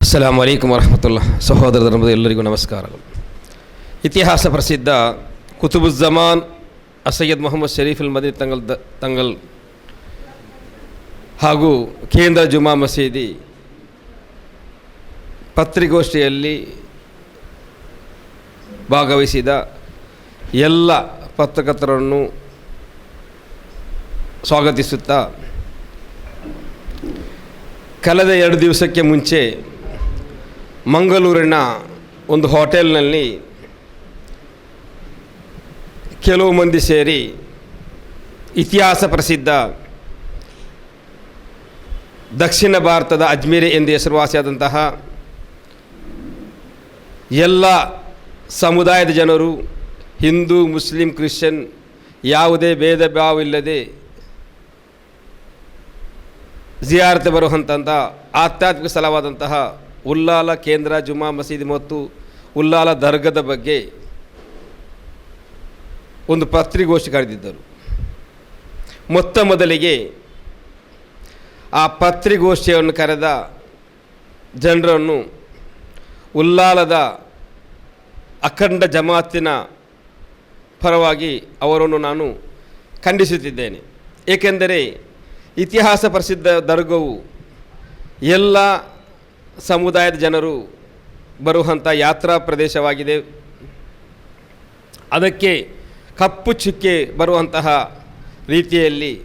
ಅಸ್ಸಲಾಂ ವಲೈಕುಮ್ ವರಹಮತುಲ್ಲ ಸಹೋದರ ಧರ್ಮದ ಎಲ್ಲರಿಗೂ ನಮಸ್ಕಾರಗಳು. ಇತಿಹಾಸ ಪ್ರಸಿದ್ಧ ಕುತುಬುಜ್ಜಮಾನ್ ಅಸಯ್ಯದ್ ಮೊಹಮ್ಮದ್ ಶರೀಫುಲ್ ಮದಿ ತಂಗಲ್ ದ, ತಂಗಲ್ ಹಾಗೂ ಕೇಂದ್ರ ಜುಮಾ ಮಸೀದಿ ಪತ್ರಿಕೋಷ್ಠಿಯಲ್ಲಿ ಭಾಗವಹಿಸಿದ ಎಲ್ಲ ಪತ್ರಕರ್ತರನ್ನು ಸ್ವಾಗತಿಸುತ್ತಾ ಕಳೆದ ಎರಡು ದಿವಸಕ್ಕೆ ಮುಂಚೆ ಮಂಗಳೂರಿನ ಒಂದು ಹೋಟೆಲ್ನಲ್ಲಿ ಕೆಲವು ಮಂದಿ ಸೇರಿ ಇತಿಹಾಸ ಪ್ರಸಿದ್ಧ ದಕ್ಷಿಣ ಭಾರತದ ಅಜ್ಮೀರಿ ಎಂದು ಹೆಸರುವಾಸಿಯಾದಂತಹ ಎಲ್ಲ ಸಮುದಾಯದ ಜನರು, ಹಿಂದೂ, ಮುಸ್ಲಿಂ, ಕ್ರಿಶ್ಚಿಯನ್, ಯಾವುದೇ ಭೇದ ಭಾವವಿಲ್ಲದೆ ಜಿಯಾರತೆ ಬರುವಂತಹ ಆಧ್ಯಾತ್ಮಿಕ ಸ್ಥಳವಾದಂತಹ ಉಲ್ಲಾಲ ಕೇಂದ್ರ ಜುಮಾ ಮಸೀದಿ ಮತ್ತು ಉಲ್ಲಾಲ ದರ್ಗದ ಬಗ್ಗೆ ಒಂದು ಪತ್ರಿಗೋಷ್ಠಿ ಕರೆದಿದ್ದರು. ಮೊತ್ತ ಮೊದಲಿಗೆ ಆ ಪತ್ರಿಗೋಷ್ಠಿಯನ್ನು ಕರೆದ ಜನರನ್ನು ಉಲ್ಲಾಲದ ಅಖಂಡ ಜಮಾತಿನ ಪರವಾಗಿ ಅವರನ್ನು ನಾನು ಖಂಡಿಸುತ್ತಿದ್ದೇನೆ. ಏಕೆಂದರೆ ಇತಿಹಾಸ ಪ್ರಸಿದ್ಧ ದರ್ಗವು ಎಲ್ಲ ಸಮುದಾಯದ ಜನರು ಬರುವಂಥ ಯಾತ್ರಾ ಪ್ರದೇಶವಾಗಿದೆ. ಅದಕ್ಕೆ ಕಪ್ಪು ಚುಕ್ಕೆ ಬರುವಂತಹ ರೀತಿಯಲ್ಲಿ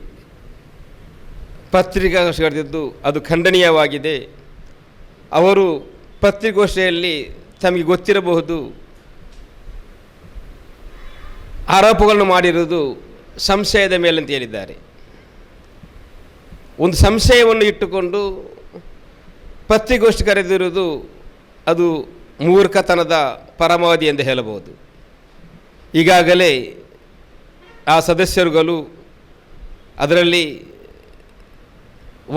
ಪತ್ರಿಕಾಗೋಷ್ಠಿಗಳಿದ್ದು, ಅದು ಖಂಡನೀಯವಾಗಿದೆ. ಅವರು ಪತ್ರಿಕೋಷ್ಠಿಯಲ್ಲಿ ತಮಗೆ ಗೊತ್ತಿರಬಹುದು, ಆರೋಪಗಳನ್ನು ಮಾಡಿರುವುದು ಸಂಶಯದ ಮೇಲೆ ಅಂತ ಹೇಳಿದ್ದಾರೆ. ಒಂದು ಸಂಶಯವನ್ನು ಇಟ್ಟುಕೊಂಡು ಪತ್ರಿಗೋಷ್ಠಿ ಕರೆದಿರುವುದು ಅದು ಮೂರ್ಖತನದ ಪರಮಾವಧಿ ಎಂದು ಹೇಳಬಹುದು. ಈಗಾಗಲೇ ಆ ಸದಸ್ಯರುಗಳು ಅದರಲ್ಲಿ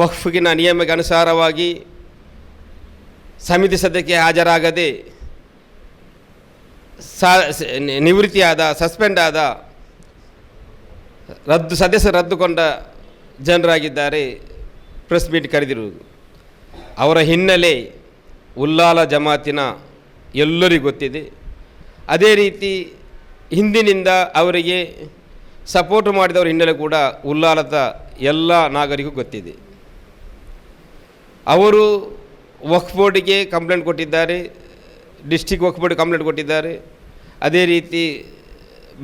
ವಕ್ಫಿನ ನಿಯಮಕ್ಕೆ ಅನುಸಾರವಾಗಿ ಸಮಿತಿ ಸದ್ಯಕ್ಕೆ ಹಾಜರಾಗದೆ ಸಾ ನಿವೃತ್ತಿಯಾದ, ಸಸ್ಪೆಂಡ್ ಆದ ರದ್ದು, ಸದಸ್ಯರು ರದ್ದುಕೊಂಡ ಜನರಾಗಿದ್ದಾರೆ, ಪ್ರೆಸ್ ಮೀಟ್ ಕರೆದಿರುವುದು. ಅವರ ಹಿನ್ನೆಲೆ ಉಲ್ಲಾಲ ಜಮಾತಿನ ಎಲ್ಲರಿಗೂ ಗೊತ್ತಿದೆ. ಅದೇ ರೀತಿ ಹಿಂದಿನಿಂದ ಅವರಿಗೆ ಸಪೋರ್ಟ್ ಮಾಡಿದವರ ಹಿನ್ನೆಲೆ ಕೂಡ ಉಲ್ಲಾಲದ ಎಲ್ಲ ನಾಗರಿಕರಿಗೂ ಗೊತ್ತಿದೆ. ಅವರು ವಕ್ಫ್ ಬೋರ್ಡಿಗೆ ಕಂಪ್ಲೇಂಟ್ ಕೊಟ್ಟಿದ್ದಾರೆ, ಡಿಸ್ಟಿಕ್ ವಕ್ಫ್ ಬೋರ್ಡ್ ಕಂಪ್ಲೇಂಟ್ ಕೊಟ್ಟಿದ್ದಾರೆ, ಅದೇ ರೀತಿ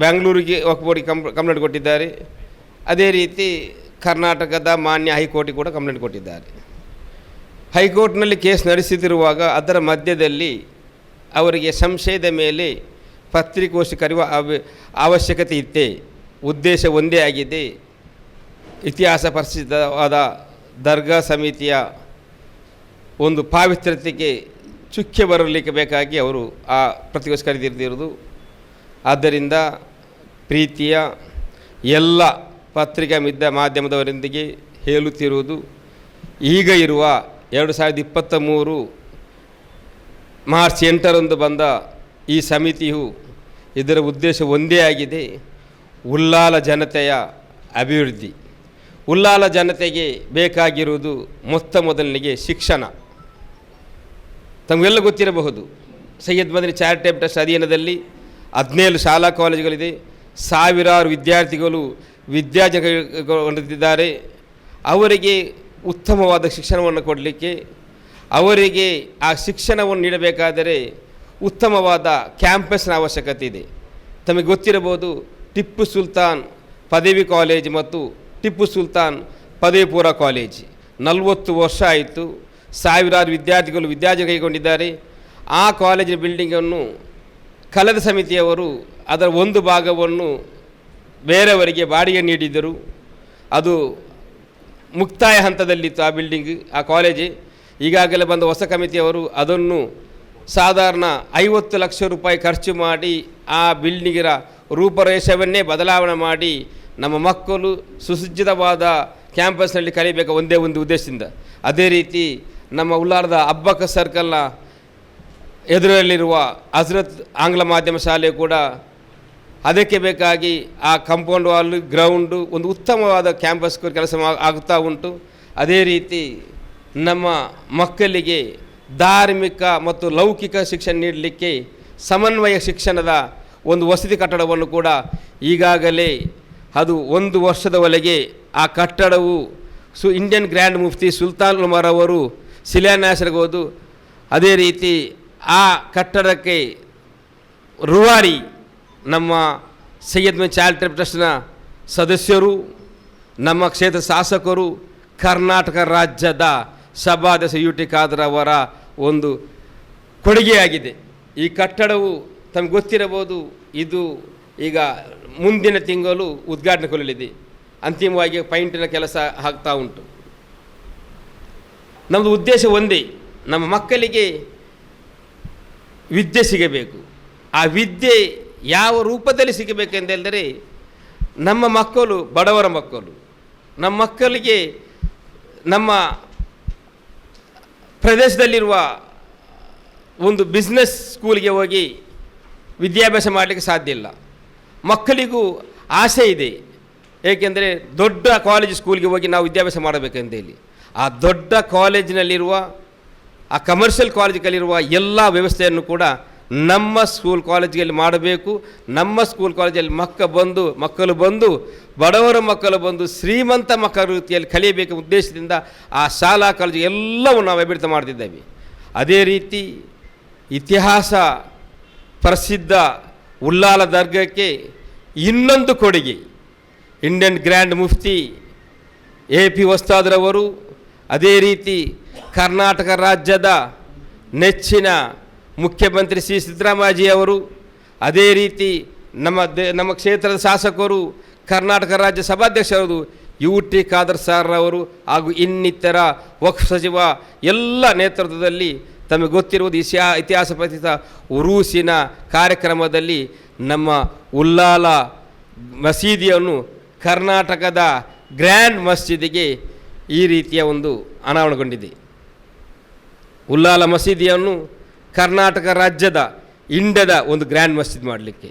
ಬ್ಯಾಂಗ್ಳೂರಿಗೆ ವಕ್ಫ್ ಬೋರ್ಡಿಗೆ ಕಂಪ್, ಕಂಪ್ಲೇಂಟ್ ಕೊಟ್ಟಿದ್ದಾರೆ, ಅದೇ ರೀತಿ ಕರ್ನಾಟಕದ ಮಾನ್ಯ ಹೈಕೋರ್ಟಿಗೆ ಕೂಡ ಕಂಪ್ಲೇಂಟ್ ಕೊಟ್ಟಿದ್ದಾರೆ. ಹೈಕೋರ್ಟ್ನಲ್ಲಿ ಕೇಸ್ ನಡೆಸುತ್ತಿರುವಾಗ ಅದರ ಮಧ್ಯದಲ್ಲಿ ಅವರಿಗೆ ಸಂಶಯದ ಮೇಲೆ ಪತ್ರಿಕೋಷ್ಠಿ ಕರೆಯುವ ಅವ, ಅವಶ್ಯಕತೆ ಇತ್ತೆ. ಉದ್ದೇಶ ಒಂದೇ ಆಗಿದೆ. ಇತಿಹಾಸ ಪ್ರಸಿದ್ಧವಾದ ದರ್ಗಾ ಸಮಿತಿಯ ಒಂದು ಪಾವಿತ್ರ್ಯತೆಗೆ ಚುಕ್ಕೆ ಬರಲಿಕ್ಕೆ ಬೇಕಾಗಿ ಅವರು ಆ ಪ್ರತಿಕೋಶ ಕರೆದಿರ್ದಿರೋದು ಆದ್ದರಿಂದ ಪ್ರೀತಿಯ ಎಲ್ಲ ಪತ್ರಿಕಾ ಮಿದ್ದ ಮಾಧ್ಯಮದವರೊಂದಿಗೆ ಹೇಳುತ್ತಿರುವುದು. ಈಗ ಇರುವ ಎರಡು ಸಾವಿರದ ಇಪ್ಪತ್ತ ಮೂರು ಮಾರ್ಚ್ ಎಂಟರಂದು ಬಂದ ಈ ಸಮಿತಿಯು ಇದರ ಉದ್ದೇಶ ಒಂದೇ ಆಗಿದೆ ಉಲ್ಲಾಲ ಜನತೆಯ ಅಭಿವೃದ್ಧಿ. ಉಲ್ಲಾಲ ಜನತೆಗೆ ಬೇಕಾಗಿರುವುದು ಮೊತ್ತ ಮೊದಲನಿಗೆ ಶಿಕ್ಷಣ. ತಮಗೆಲ್ಲ ಗೊತ್ತಿರಬಹುದು, ಸೈಯದ್ ಮದನಿ ಚಾರಿಟೇಬಲ್ ಟ್ರಸ್ಟ್ ಅಧೀನದಲ್ಲಿ ಹದಿನೇಳು ಶಾಲಾ ಕಾಲೇಜುಗಳಿದೆ, ಸಾವಿರಾರು ವಿದ್ಯಾರ್ಥಿಗಳು ವಿದ್ಯಾಜಗತ್ತಿದ್ದಾರೆ ಅವರಿಗೆ ಉತ್ತಮವಾದ ಶಿಕ್ಷಣವನ್ನು ಕೊಡಲಿಕ್ಕೆ ಅವರಿಗೆ ಆ ಶಿಕ್ಷಣವನ್ನು ನೀಡಬೇಕಾದರೆ ಉತ್ತಮವಾದ ಕ್ಯಾಂಪಸ್ನ ಅವಶ್ಯಕತೆ ಇದೆ. ತಮಗೆ ಗೊತ್ತಿರಬಹುದು ಟಿಪ್ಪು ಸುಲ್ತಾನ್ ಪದವಿ ಕಾಲೇಜ್ ಮತ್ತು ಟಿಪ್ಪು ಸುಲ್ತಾನ್ ಪದವಿ ಪೂರ್ವ ಕಾಲೇಜ್. ನಲವತ್ತು ವರ್ಷ ಆಯಿತು. ಸಾವಿರಾರು ವಿದ್ಯಾರ್ಥಿಗಳು ವಿದ್ಯಾರ್ಥಿ ಕೈಗೊಂಡಿದ್ದಾರೆ. ಆ ಕಾಲೇಜಿನ ಬಿಲ್ಡಿಂಗನ್ನು ಕಲದ ಸಮಿತಿಯವರು ಅದರ ಒಂದು ಭಾಗವನ್ನು ಬೇರೆಯವರಿಗೆ ಬಾಡಿಗೆ ನೀಡಿದರು. ಅದು ಮುಕ್ತಾಯ ಹಂತದಲ್ಲಿತ್ತು ಆ ಬಿಲ್ಡಿಂಗ್ ಆ ಕಾಲೇಜ್ ಈಗಾಗಲೇ ಬಂದ ಹೊಸ ಕಮಿತಿಯವರು ಅದನ್ನು ಸಾಧಾರಣ ಐವತ್ತು ಲಕ್ಷ ರೂಪಾಯಿ ಖರ್ಚು ಮಾಡಿ ಆ ಬಿಲ್ಡಿಂಗಿನ ರೂಪರೇಷವನ್ನೇ ಬದಲಾವಣೆ ಮಾಡಿ ನಮ್ಮ ಮಕ್ಕಳು ಸುಸಜ್ಜಿತವಾದ ಕ್ಯಾಂಪಸ್ನಲ್ಲಿ ಕಲಿಬೇಕು ಒಂದೇ ಒಂದು ಉದ್ದೇಶದಿಂದ. ಅದೇ ರೀತಿ ನಮ್ಮ ಉಲ್ಲಾರದ ಅಬ್ಬಕ ಸರ್ಕಲ್ನ ಎದುರಲ್ಲಿರುವ ಹಜರತ್ ಆಂಗ್ಲ ಮಾಧ್ಯಮ ಶಾಲೆ ಕೂಡ ಅದಕ್ಕೆ ಬೇಕಾಗಿ ಆ ಕಂಪೌಂಡ್ ವಾಲ್ ಗ್ರೌಂಡು ಒಂದು ಉತ್ತಮವಾದ ಕ್ಯಾಂಪಸ್ ಕೆಲಸ ಆಗ್ತಾ ಉಂಟು. ಅದೇ ರೀತಿ ನಮ್ಮ ಮಕ್ಕಳಿಗೆ ಧಾರ್ಮಿಕ ಮತ್ತು ಲೌಕಿಕ ಶಿಕ್ಷಣ ನೀಡಲಿಕ್ಕೆ ಸಮನ್ವಯ ಶಿಕ್ಷಣದ ಒಂದು ವಸತಿ ಕಟ್ಟಡವನ್ನು ಕೂಡ ಈಗಾಗಲೇ ಅದು ಒಂದು ವರ್ಷದವರೆಗೆ ಆ ಕಟ್ಟಡವು ಸು ಇಂಡಿಯನ್ ಗ್ರ್ಯಾಂಡ್ ಮುಫ್ತಿ ಸುಲ್ತಾನ್ ಉಮರ್ ಅವರು ಶಿಲಾನ್ಯಾಸರಿಗೋದು ಅದೇ ರೀತಿ ಆ ಕಟ್ಟಡಕ್ಕೆ ರೂವಾರಿ ನಮ್ಮ ಸೈಯದ್ ಮೆ ಚಾರಿಟಬಲ್ ಟ್ರಸ್ಟ್ನ ಸದಸ್ಯರು, ನಮ್ಮ ಕ್ಷೇತ್ರ ಶಾಸಕರು, ಕರ್ನಾಟಕ ರಾಜ್ಯದ ಸಭಾಧ್ಯಕ್ಷ ಯು ಟಿ ಖಾದರ್ ಅವರ ಒಂದು ಕೊಡುಗೆಯಾಗಿದೆ. ಈ ಕಟ್ಟಡವು ತಮಗೆ ಗೊತ್ತಿರಬಹುದು, ಇದು ಈಗ ಮುಂದಿನ ತಿಂಗಳು ಉದ್ಘಾಟನೆಗೊಳ್ಳಲಿದೆ ಅಂತಿಮವಾಗಿ ಪೈಂಟಿನ ಕೆಲಸ ಆಗ್ತಾ ಉಂಟು. ನಮ್ಮದು ಉದ್ದೇಶ ಒಂದೇ, ನಮ್ಮ ಮಕ್ಕಳಿಗೆ ವಿದ್ಯೆ ಸಿಗಬೇಕು. ಆ ವಿದ್ಯೆ ಯಾವ ರೂಪದಲ್ಲಿ ಸಿಗಬೇಕೆಂದೇಳಿದರೆ ನಮ್ಮ ಮಕ್ಕಳು, ಬಡವರ ಮಕ್ಕಳು, ನಮ್ಮ ಮಕ್ಕಳಿಗೆ ನಮ್ಮ ಪ್ರದೇಶದಲ್ಲಿರುವ ಒಂದು ಬಿಸ್ನೆಸ್ ಸ್ಕೂಲ್ಗೆ ಹೋಗಿ ವಿದ್ಯಾಭ್ಯಾಸ ಮಾಡಲಿಕ್ಕೆ ಸಾಧ್ಯ ಇಲ್ಲ. ಮಕ್ಕಳಿಗೂ ಆಸೆ ಇದೆ. ಏಕೆಂದರೆ ದೊಡ್ಡ ಕಾಲೇಜ್ ಸ್ಕೂಲ್ಗೆ ಹೋಗಿ ನಾವು ವಿದ್ಯಾಭ್ಯಾಸ ಮಾಡಬೇಕಂತ ಹೇಳಿ ಆ ದೊಡ್ಡ ಕಾಲೇಜಿನಲ್ಲಿರುವ ಆ ಕಮರ್ಷಿಯಲ್ ಕಾಲೇಜ್ಗಳಲ್ಲಿರುವ ಎಲ್ಲ ವ್ಯವಸ್ಥೆಯನ್ನು ಕೂಡ ನಮ್ಮ ಸ್ಕೂಲ್ ಕಾಲೇಜಿಗೆಲ್ಲಿ ಮಾಡಬೇಕು, ನಮ್ಮ ಸ್ಕೂಲ್ ಕಾಲೇಜಲ್ಲಿ ಮಕ್ಕ ಬಂದು, ಮಕ್ಕಳು ಬಂದು, ಬಡವರ ಮಕ್ಕಳು ಬಂದು ಶ್ರೀಮಂತ ಮಕ್ಕಳ ರೀತಿಯಲ್ಲಿ ಕಲಿಯಬೇಕು ಉದ್ದೇಶದಿಂದ ಆ ಶಾಲಾ, ಕಾಲೇಜು ಎಲ್ಲವೂ ನಾವು ಅಭಿವೃದ್ಧಿ ಮಾಡ್ತಿದ್ದೇವೆ. ಅದೇ ರೀತಿ ಇತಿಹಾಸ ಪ್ರಸಿದ್ಧ ಉಲ್ಲಾಲ ದರ್ಗಕ್ಕೆ ಇನ್ನೊಂದು ಕೊಡುಗೆ. Indian grand Mufti A P ವಸ್ತಾದ್ರವರು, ಅದೇ ರೀತಿ ಕರ್ನಾಟಕ ರಾಜ್ಯದ ನೆಚ್ಚಿನ ಮುಖ್ಯಮಂತ್ರಿ ಶ್ರೀ ಸಿದ್ದರಾಮಯ್ಯಜಿಯವರು ಅದೇ ರೀತಿ ನಮ್ಮ ದೇ, ನಮ್ಮ ಕ್ಷೇತ್ರದ ಶಾಸಕರು ಕರ್ನಾಟಕ ರಾಜ್ಯ ಸಭಾಧ್ಯಕ್ಷರವರು ಯು ಟಿ ಖಾದರ್ ಸರ್ ಅವರು ಹಾಗೂ ಇನ್ನಿತರ ವಕ್ಫ್ ಸಚಿವ ಎಲ್ಲ ನೇತೃತ್ವದಲ್ಲಿ ತಮಗೆ ಗೊತ್ತಿರುವುದು ಇಶಿಯಾ ಇತಿಹಾಸ ಪ್ರಸಿದ್ಧ ಉರೂಸಿನ ಕಾರ್ಯಕ್ರಮದಲ್ಲಿ ನಮ್ಮ ಉಲ್ಲಾಲ ಮಸೀದಿಯನ್ನು ಕರ್ನಾಟಕದ ಗ್ರ್ಯಾಂಡ್ ಮಸೀದಿಗೆ ಈ ರೀತಿಯ ಒಂದು ಅನಾವರಣಗೊಂಡಿದೆ. ಉಲ್ಲಾಲ ಮಸೀದಿಯನ್ನು ಕರ್ನಾಟಕ ರಾಜ್ಯದ ಇಂಡದ ಒಂದು ಗ್ರ್ಯಾಂಡ್ ಮಸ್ಜಿದ್ ಮಾಡಲಿಕ್ಕೆ.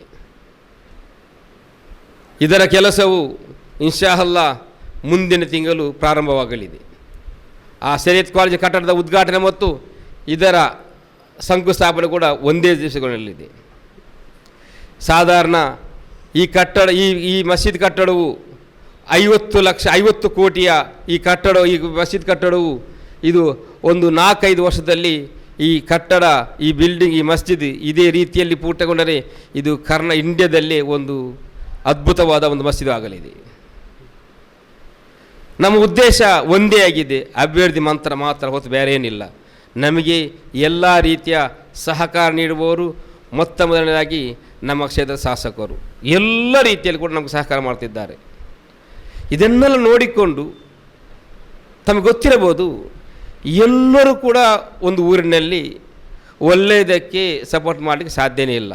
ಇದರ ಕೆಲಸವು ಇನ್ಶಾಹಲ್ಲ ಮುಂದಿನ ತಿಂಗಳು ಪ್ರಾರಂಭವಾಗಲಿದೆ. ಆ ಶರೀಯತ್ ಕಾಲೇಜ್ ಕಟ್ಟಡದ ಉದ್ಘಾಟನೆ ಮತ್ತು ಇದರ ಶಂಕುಸ್ಥಾಪನೆ ಕೂಡ ಒಂದೇ ದಿವಸಗಳಲ್ಲಿದೆ. ಸಾಧಾರಣ ಈ ಕಟ್ಟಡ, ಈ ಈ ಮಸೀದ್ ಕಟ್ಟಡವು ಐವತ್ತು ಲಕ್ಷ, ಐವತ್ತು ಕೋಟಿಯ ಈ ಕಟ್ಟಡ, ಈ ಮಸೀದ್ ಕಟ್ಟಡವು ಇದು ಒಂದು ನಾಲ್ಕೈದು ವರ್ಷದಲ್ಲಿ ಈ ಕಟ್ಟಡ, ಈ ಬಿಲ್ಡಿಂಗ್ ಈ ಮಸ್ಜಿದ್ ಇದೇ ರೀತಿಯಲ್ಲಿ ಪೂರ್ಣಗೊಂಡರೆ ಇದು ಕರ್ನ ಇಂಡ್ಯಾದಲ್ಲೇ ಒಂದು ಅದ್ಭುತವಾದ ಒಂದು ಮಸೀದು ಆಗಲಿದೆ. ನಮ್ಮ ಉದ್ದೇಶ ಒಂದೇ ಆಗಿದೆ, ಅಭಿವೃದ್ಧಿ ಮಂತ್ರ ಮಾತ್ರ ಹೊತ್ತು ಬೇರೆ ಏನಿಲ್ಲ ನಮಗೆ ಎಲ್ಲ ರೀತಿಯ ಸಹಕಾರ ನೀಡುವವರು ಮೊತ್ತ ಮೊದಲನೇದಾಗಿ ನಮ್ಮ ಕ್ಷೇತ್ರದ ಶಾಸಕರು. ಎಲ್ಲ ರೀತಿಯಲ್ಲಿ ಕೂಡ ನಮಗೆ ಸಹಕಾರ ಮಾಡ್ತಿದ್ದಾರೆ. ಇದನ್ನೆಲ್ಲ ನೋಡಿಕೊಂಡು ತಮಗೆ ಗೊತ್ತಿರಬಹುದು ಎಲ್ಲರೂ ಕೂಡ ಒಂದು ಊರಿನಲ್ಲಿ ಒಳ್ಳೆಯದಕ್ಕೆ ಸಪೋರ್ಟ್ ಮಾಡಲಿಕ್ಕೆ ಸಾಧ್ಯನೇ ಇಲ್ಲ.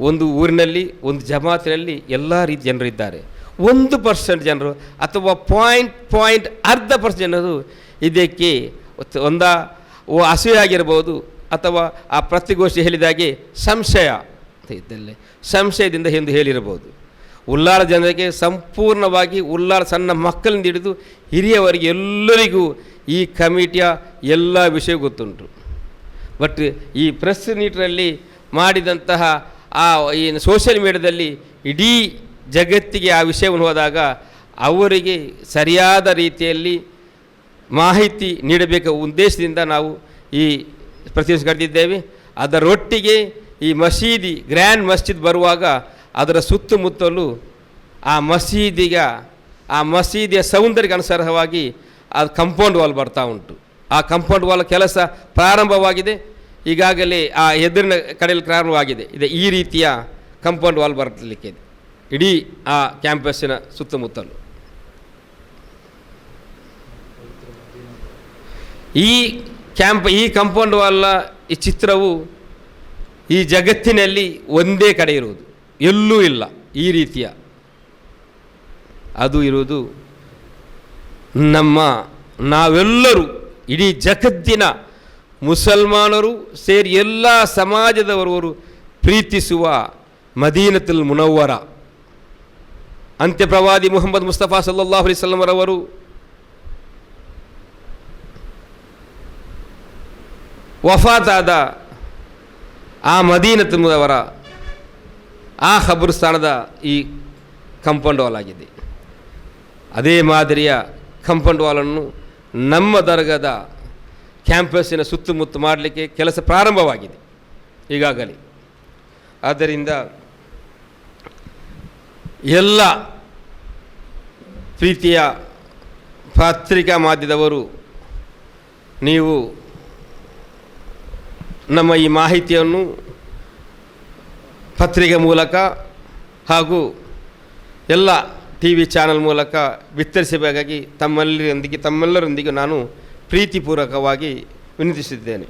ಒಂದು ಊರಿನಲ್ಲಿ, ಒಂದು ಜಮಾತಿನಲ್ಲಿ ಎಲ್ಲ ರೀತಿ ಜನರಿದ್ದಾರೆ ಒಂದು ಪರ್ಸೆಂಟ್ ಜನರು ಅಥವಾ ಪಾಯಿಂಟ್ ಪಾಯಿಂಟ್ ಅರ್ಧ ಪರ್ಸೆಂಟ್ ಜನರು ಇದಕ್ಕೆ ಒಂದ ಅಸೂಯಾಗಿರ್ಬೋದು ಅಥವಾ ಆ ಪ್ರತಿಗೋಷ್ಠಿ ಹೇಳಿದಾಗೆ ಸಂಶಯ ಇದ್ದಲ್ಲೇ. ಸಂಶಯದಿಂದ ಎಂದು ಹೇಳಿರಬಹುದು ಉಲ್ಲಾಳ ಜನರಿಗೆ ಸಂಪೂರ್ಣವಾಗಿ ಉಳ್ಳಾಳ ಸಣ್ಣ ಮಕ್ಕಳಿಂದ ಹಿಡಿದು ಹಿರಿಯವರಿಗೆ ಎಲ್ಲರಿಗೂ ಈ ಕಮಿಟಿಯ ಎಲ್ಲ ವಿಷಯ ಗೊತ್ತುಂಟು. ಬಟ್ ಈ ಪ್ರೆಸ್ ನೀಟ್ರಲ್ಲಿ ಮಾಡಿದಂತಹ ಆ ಈ ಸೋಷಿಯಲ್ ಮೀಡಿಯಾದಲ್ಲಿ ಇಡೀ ಜಗತ್ತಿಗೆ ಆ ವಿಷಯವನ್ನು ಹೋದಾಗ ಅವರಿಗೆ ಸರಿಯಾದ ರೀತಿಯಲ್ಲಿ ಮಾಹಿತಿ ನೀಡಬೇಕ ಉದ್ದೇಶದಿಂದ ನಾವು ಈ ಪ್ರತಿನಿಧಿಸಿ ಕರೆದಿದ್ದೇವೆ. ಅದರೊಟ್ಟಿಗೆ ಈ ಮಸೀದಿ ಗ್ರ್ಯಾಂಡ್ ಮಸ್ಜಿದ್ ಬರುವಾಗ ಅದರ ಸುತ್ತಮುತ್ತಲು ಆ ಮಸೀದಿಗ, ಆ ಮಸೀದಿಯ ಸೌಂದರ್ಯಕ್ಕೆ ಅನುಸಾರವಾಗಿ ಅದು ಕಂಪೌಂಡ್ ವಾಲ್ ಬರ್ತಾ ಉಂಟು. ಆ ಕಂಪೌಂಡ್ ವಾಲ್ ಕೆಲಸ ಪ್ರಾರಂಭವಾಗಿದೆ. ಈಗಾಗಲೇ ಆ ಎದುರಿನ ಕಡೆಯಲ್ಲಿ ಪ್ರಾರಂಭವಾಗಿದೆ. ಇದೆ ಈ ರೀತಿಯ ಕಂಪೌಂಡ್ ವಾಲ್ ಬರಲಿಕ್ಕೆ ಇಡೀ ಆ ಕ್ಯಾಂಪಸ್ಸಿನ ಸುತ್ತಮುತ್ತಲು. ಈ ಕ್ಯಾಂಪ್, ಈ ಕಂಪೌಂಡ್ ವಾಲ್ನ ಈ ಚಿತ್ರವು ಈ ಜಗತ್ತಿನಲ್ಲಿ ಒಂದೇ ಕಡೆ ಇರುವುದು. ಎಲ್ಲೂ ಇಲ್ಲ ಈ ರೀತಿಯ. ಅದು ಇರುವುದು ನಮ್ಮ ನಾವೆಲ್ಲರೂ, ಇಡೀ ಜಗತ್ತಿನ ಮುಸಲ್ಮಾನರು ಸೇರಿ ಎಲ್ಲ ಸಮಾಜದವರವರು ಪ್ರೀತಿಸುವ ಮದೀನತುಲ್ ಮುನವ್ವರ. ಅಂತ್ಯಪ್ರವಾದಿ ಮುಹಮ್ಮದ್ ಮುಸ್ತಫಾ ಸಲ್ಲಲ್ಲಾಹು ಅಲೈಹಿ ವಸಲ್ಲಮರವರು ವಫಾತಾದ ಆ ಮದೀನತುಮದವರ ಆ ಖಬ್ರಸ್ತಾನದ ಈ ಕಂಪೌಂಡ್ ವಾಲ್ ಆಗಿದೆ. ಅದೇ ಮಾದರಿಯ ಕಂಪೌಂಡ್ ವಾಲನ್ನು ನಮ್ಮ ದರ್ಗದ ಕ್ಯಾಂಪಸ್ಸಿನ ಸುತ್ತಮುತ್ತ ಮಾಡಲಿಕ್ಕೆ ಕೆಲಸ ಪ್ರಾರಂಭವಾಗಿದೆ ಈಗಾಗಲೇ. ಆದ್ದರಿಂದ ಎಲ್ಲ ಪ್ರೀತಿಯ ಪತ್ರಿಕಾ ಮಾಧ್ಯಮದವರು ನೀವು ನಮ್ಮ ಈ ಮಾಹಿತಿಯನ್ನು ಪತ್ರಿಕೆ ಮೂಲಕ ಹಾಗೂ ಎಲ್ಲ ಟಿ ವಿ ಚಾನಲ್ ಮೂಲಕ ವಿತರಿಸಬೇಕಾಗಿ ತಮ್ಮಲ್ಲರೊಂದಿಗೆ ತಮ್ಮೆಲ್ಲರೊಂದಿಗೆ ನಾನು ಪ್ರೀತಿಪೂರ್ವಕವಾಗಿ ವಿನಂತಿಸಿದ್ದೇನೆ.